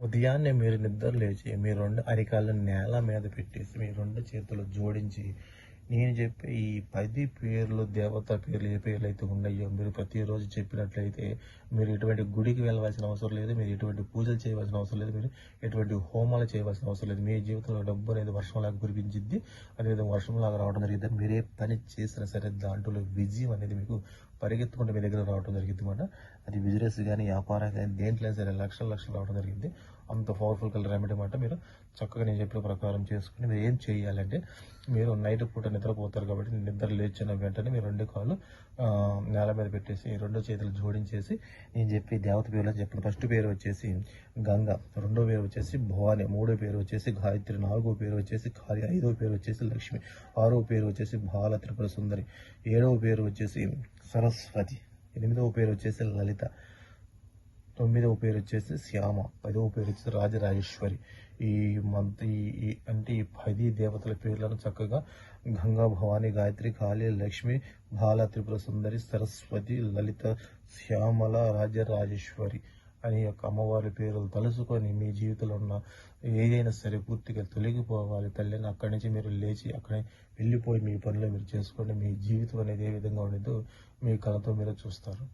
ఉదయాన్నే మీరు నిద్ర లేచి మీ రెండు అరికాలను నేల మీద పెట్టేసి మీ రెండు చేతులు జోడించి నేను చెప్పే ఈ పది పేర్లు దేవత పేర్లు ఏ పేర్లు అయితే ఉన్నాయో మీరు ప్రతిరోజు చెప్పినట్లయితే మీరు ఎటువంటి గుడికి వెళ్ళవలసిన అవసరం లేదు మీరు ఎటువంటి పూజలు చేయవలసిన అవసరం లేదు మీరు ఎటువంటి హోమాలు చేయవలసిన అవసరం లేదు. మీ జీవితంలో డబ్బు అనేది వర్షంలాగా కురిపించింది అదేవిధంగా వర్షంలాగా రావడం జరిగింది మీరు ఏ పని చేసినా సరే దాంట్లో విజయం అనేది మీకు పరిగెత్తుకుంటే మీ దగ్గర రావడం జరిగింది అనమాట అది బిజినెస్ కానీ వ్యాపారం కానీ దేంట్లో సరే లక్షల లక్షలు రావడం జరిగింది అంత పవర్ఫుల్ కలర్ రెమెడీ అనమాట మీరు చక్కగా నేను చెప్పిన ప్రకారం చేసుకుని మీరు ఏం చేయాలంటే మీరు నైట్ పూట నిద్రపోతారు కాబట్టి నిద్ర లేచిన వెంటనే మీ రెండు కాళ్ళు నేల మీద పెట్టేసి రెండు చేతులు జోడించేసి నేను చెప్పి దేవత పేర్లు చెప్పిన. ఫస్ట్ పేరు వచ్చేసి గంగ రెండో పేరు వచ్చేసి భవాని మూడో పేరు వచ్చేసి గాయత్రి నాలుగో పేరు వచ్చేసి కాళి ఐదో పేరు వచ్చేసి లక్ష్మి ఆరో పేరు వచ్చేసి బాల త్రిపుర సుందరి ఏడవ పేరు వచ్చేసి సరస్వతి ఎనిమిదవ పేరు వచ్చేసి లలిత తొమ్మిదవ పేరు వచ్చేసి శ్యామ పదవ పేరు వచ్చేసి రాజరాజేశ్వరి. ఈ మంత్ ఈ అంటే ఈ పది దేవతల పేర్లను చక్కగా గంగా భవాని గాయత్రి కాళీ లక్ష్మి బాల త్రిపుర సుందరి సరస్వతి లలిత శ్యామల రాజరాజేశ్వరి అని యొక్క అమ్మవారి పేర్లు తలుసుకొని మీ జీవితంలో ఉన్న ఏదైనా సరే పూర్తిగా తొలగిపోవాలి. తల్లిని అక్కడి నుంచి మీరు లేచి అక్కడే వెళ్ళిపోయి మీ పనులు మీరు చేసుకోండి. మీ జీవితం అనేది ఏ విధంగా ఉండేదో మీ కళతో మీరు చూస్తారు.